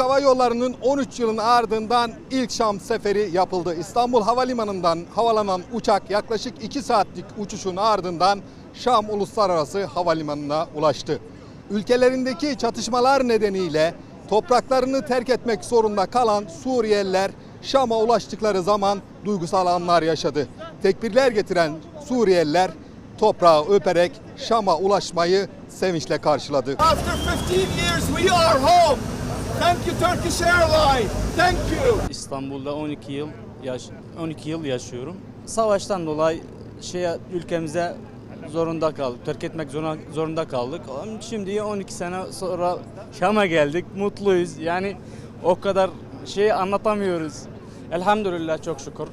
Hava Yolları'nın 13 yılın ardından ilk Şam seferi yapıldı. İstanbul Havalimanı'ndan havalanan uçak yaklaşık 2 saatlik uçuşun ardından Şam Uluslararası Havalimanı'na ulaştı. Ülkelerindeki çatışmalar nedeniyle topraklarını terk etmek zorunda kalan Suriyeliler Şam'a ulaştıkları zaman duygusal anlar yaşadı. Tekbirler getiren Suriyeliler toprağı öperek Şam'a ulaşmayı sevinçle karşıladı. After 15 years, we are home. Thank you, Turkish Airlines. Thank you. İstanbul'da 12 yıl yaş 12 yıl yaşıyorum. Savaştan dolayı şeye ülkemize zorunda kaldık. Terk etmek zorunda, zorunda kaldık. Şimdi 12 sene sonra Şam'a geldik. Mutluyuz. Yani o kadar şey anlatamıyoruz. Elhamdülillah çok şükür.